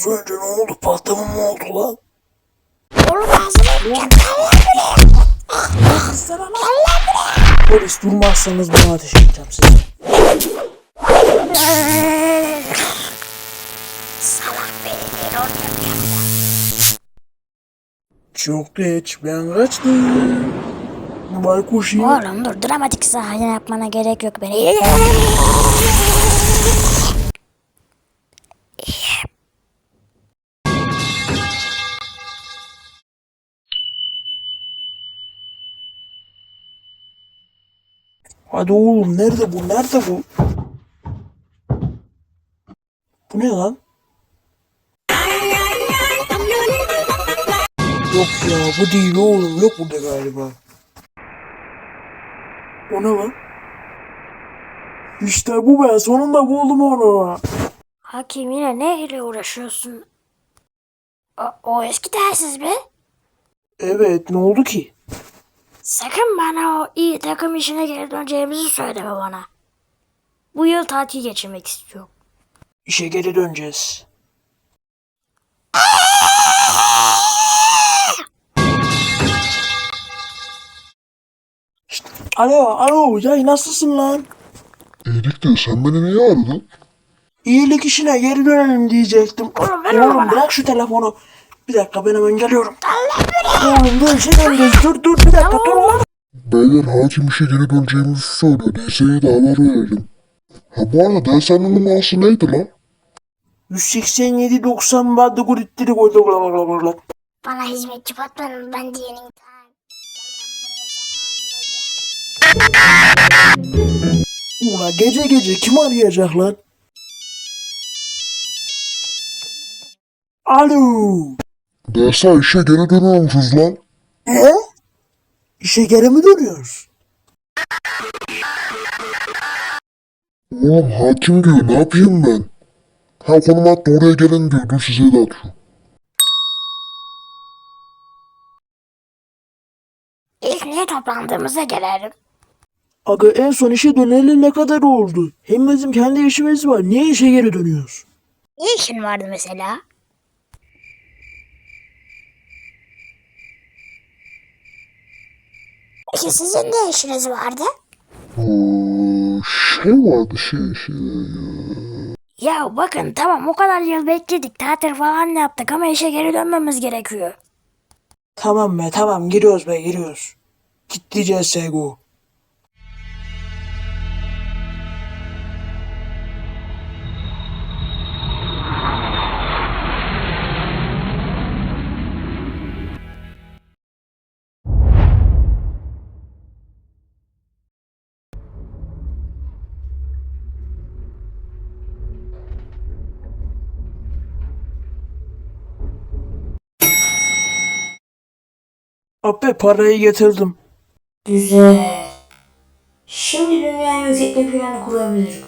Az önce ne oldu? Patlama mı oldu lan? Oğlum ağzını yapacak. Polis durmazsanız bana ateş edeceğim size. Salak beni. Çok geç ben kaçtım. Baykuş yine. Oğlum dur dramatik sahne yapmana gerek yok beni. Hadi oğlum nerede bu? Nerede bu? Bu ne lan? Yok ya bu değil oğlum. Yok burada galiba. O ne lan? İşte bu be. Sonunda buldum onu. Hakim yine ne ile uğraşıyorsun? O, o eski telsiz be. Evet ne oldu ki? Sakın bana o iyi takım işine geri döneceğimizi söyleme bana. Bu yıl tatil geçirmek istiyorum. İşe geri döneceğiz. Alo, alo, yay nasılsın lan? İyilik de sen beni niye aradın? İyilik işine geri dönelim diyecektim. Oğlum, ver onu Oğlum bana. bırak şu telefonu. Bir dakika ben hemen geliyorum. Oğlum dur şey döneceğiz. Dur dur bir dakika dur lan. Beyler hakim işe geri döneceğimizi söylüyor. DS'ye de haber verelim. Ha bu arada DS'nin numarası neydi lan? 187 90 baddı guritleri koydu. Bana hizmetçi patronum ben diyenin Ula gece gece kim arayacak lan? Alo. DS işe geri dönüyormuşuz lan. He? İşe geri mi dönüyoruz? Oğlum hakim diyor ne yapayım ben? Ha konum attı oraya gelin diyor. Dur size de atıyor. İlk niye toplandığımıza gelelim. Aga en son işe döneli ne kadar oldu? Hem bizim kendi işimiz var. Niye işe geri dönüyoruz? Ne işin vardı mesela? Peki sizin ne işiniz vardı? Ee, şey vardı şey şey. Ya bakın tamam o kadar yıl bekledik tatil falan yaptık ama işe geri dönmemiz gerekiyor. Tamam be tamam giriyoruz be giriyoruz. Kitleyeceğiz Sego. Abi parayı getirdim. Güzel. Şimdi dünyayı etme planı kurabilirim.